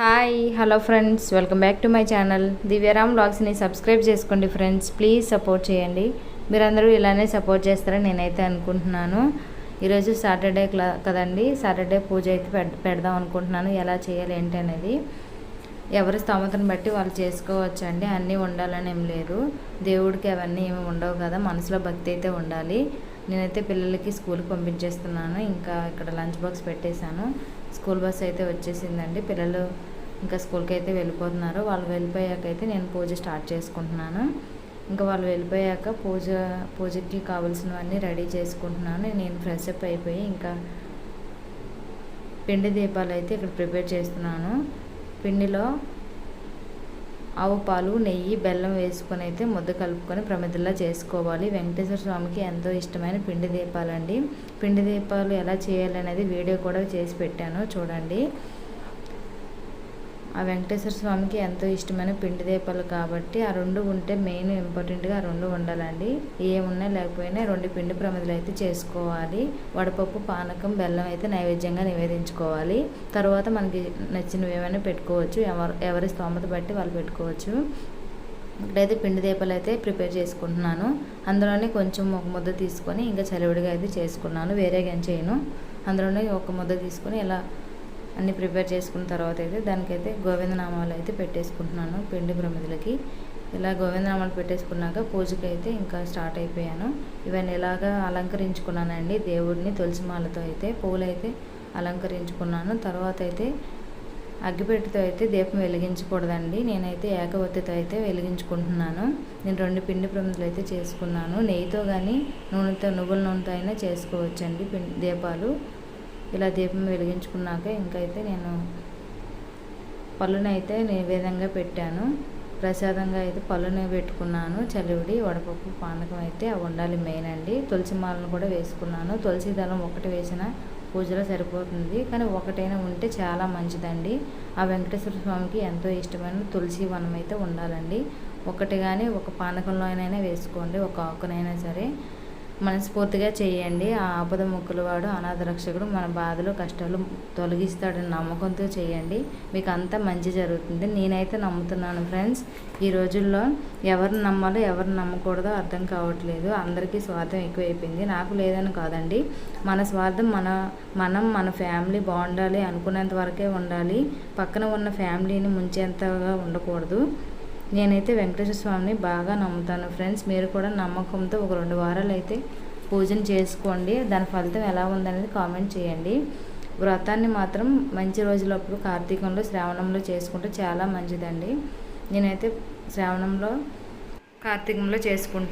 Hi hello friends welcome back to my channel Divyaram బ్లాగ్స్ని subscribe చేసుకోండి friends please support చేయండి. మీరందరూ ఇలానే support చేస్తారని నేనైతే అనుకుంటున్నాను. ఈరోజు సాటర్డే క్లా కదండి. సాటర్డే పూజ అయితే పెడదాం అనుకుంటున్నాను. ఎలా చేయాలి ఏంటి అనేది. ఎవరి స్తోమతను బట్టి వాళ్ళు చేసుకోవచ్చు అండి అన్నీ ఉండాలని ఏం లేదు. దేవుడికి అవన్నీ ఏమి ఉండవు కదా. మనసులో భక్తి అయితే ఉండాలి. నేనైతే పిల్లలకి స్కూల్కి పంపించేస్తున్నాను. ఇంకా ఇక్కడ లంచ్ బాక్స్ పెట్టేశాను. స్కూల్ బస్ అయితే వచ్చేసిందండి. పిల్లలు ఇంకా స్కూల్కి అయితే వెళ్ళిపోతున్నారు. వాళ్ళు వెళ్ళిపోయాక అయితే నేను పూజ స్టార్ట్ చేసుకుంటున్నాను. ఇంకా వాళ్ళు వెళ్ళిపోయాక పూజ పూజకి కావాల్సినవన్నీ రెడీ చేసుకుంటున్నాను. నేను ఫ్రెష్ అప్ అయిపోయి ఇంకా పిండి దీపాలు అయితే ఇక్కడ ప్రిపేర్ చేస్తున్నాను. పిండిలో ఆవు పాలు నెయ్యి బెల్లం వేసుకొని అయితే ముద్ద కలుపుకొని ప్రమిదల్లా చేసుకోవాలి. వెంకటేశ్వర స్వామికి ఎంతో ఇష్టమైన పిండి దీపాలండి. పిండి దీపాలు ఎలా చేయాలనేది వీడియో కూడా చేసి పెట్టాను. చూడండి. ఆ వెంకటేశ్వర స్వామికి ఎంతో ఇష్టమైన పిండి దీపాలు కాబట్టి ఆ రెండు ఉంటే మెయిన్ ఇంపార్టెంట్గా ఆ రెండు ఉండాలండి. ఏమున్నా లేకపోయినా రెండు పిండి ప్రమిదలు అయితే చేసుకోవాలి. వడపప్పు పానకం బెల్లం అయితే నైవేద్యంగా నివేదించుకోవాలి. తర్వాత మనకి నచ్చినవి ఏమైనా పెట్టుకోవచ్చు. ఎవరు ఎవరి స్తోమత బట్టి వాళ్ళు పెట్టుకోవచ్చు. ఇక్కడైతే పిండి దీపాలు అయితే ప్రిపేర్ చేసుకుంటున్నాను. అందులోనే కొంచెం ఒక ముద్ద తీసుకొని ఇంకా చలివిడిగా అయితే చేసుకున్నాను. వేరేగా ఏం చేయను అందులోనే ఒక ముద్ద తీసుకొని ఇలా అన్నీ ప్రిపేర్ చేసుకున్న తర్వాత అయితే దానికైతే గోవిందనామాలు అయితే పెట్టేసుకుంటున్నాను పిండి ప్రమిదలకి. ఇలా గోవిందనామాలు పెట్టేసుకున్నాక పూజకి అయితే ఇంకా స్టార్ట్ అయిపోయాను. ఇవన్నీ ఇలాగా అలంకరించుకున్నానండి దేవుడిని తులసి మాలతో అయితే పూలైతే అలంకరించుకున్నాను. తర్వాత అయితే అగ్గిపెట్టెతో అయితే దీపం వెలిగించకూడదండి. నేనైతే ఏకవత్తితో అయితే వెలిగించుకుంటున్నాను. నేను రెండు పిండి ప్రమిదలు అయితే చేసుకున్నాను. నెయ్యితో కానీ నూనెతో నువ్వుల నూనెతో అయినా చేసుకోవచ్చండి పిండి దీపాలు. ఇలా దీపం వెలిగించుకున్నాక ఇంకైతే నేను పళ్ళునైతే నివేదంగా పెట్టాను. ప్రసాదంగా అయితే పళ్ళుని పెట్టుకున్నాను. చలివిడి వడపప్పు పానకం అయితే అవి ఉండాలి మెయిన్ అండి. తులసి మాలను కూడా వేసుకున్నాను. తులసి దళం ఒకటి వేసిన పూజలో సరిపోతుంది. కానీ ఒకటైనా ఉంటే చాలా మంచిదండి. ఆ వెంకటేశ్వర స్వామికి ఎంతో ఇష్టమైన తులసి వనం అయితే ఉండాలండి. ఒకటి కానీ ఒక పానకంలో అయినా వేసుకోండి. ఒక ఆకునైనా సరే. మనస్ఫూర్తిగా చేయండి. ఆ ఆపద ముక్కుల వాడు అనాథ రక్షకుడు. మన బాధలు కష్టాలు తొలగిస్తాడని నమ్మకంతో చేయండి. మీకు అంతా మంచి జరుగుతుంది. నేనైతే నమ్ముతున్నాను ఫ్రెండ్స్. ఈ రోజుల్లో ఎవరిని నమ్మాలో ఎవరిని నమ్మకూడదో అర్థం కావట్లేదు. అందరికీ స్వార్థం ఎక్కువైపోయింది. నాకు లేదని కాదండి. మన స్వార్థం మన మనం మన ఫ్యామిలీ బాగుండాలి అనుకునేంత వరకే ఉండాలి. పక్కన ఉన్న ఫ్యామిలీని ముంచేంతగా ఉండకూడదు. నేనైతే వెంకటేశ్వర స్వామిని బాగా నమ్ముతాను ఫ్రెండ్స్. మీరు కూడా నమ్మకంతో ఒక రెండు వారాలు అయితే పూజను చేసుకోండి. దాని ఫలితం ఎలా ఉందనేది కామెంట్ చేయండి. వ్రతాన్ని మాత్రం మంచి రోజులప్పుడు కార్తీకంలో శ్రావణంలో చేసుకుంటే చాలా మంచిదండి. నేనైతే శ్రావణంలో కార్తీకంలో చేసుకుంటాను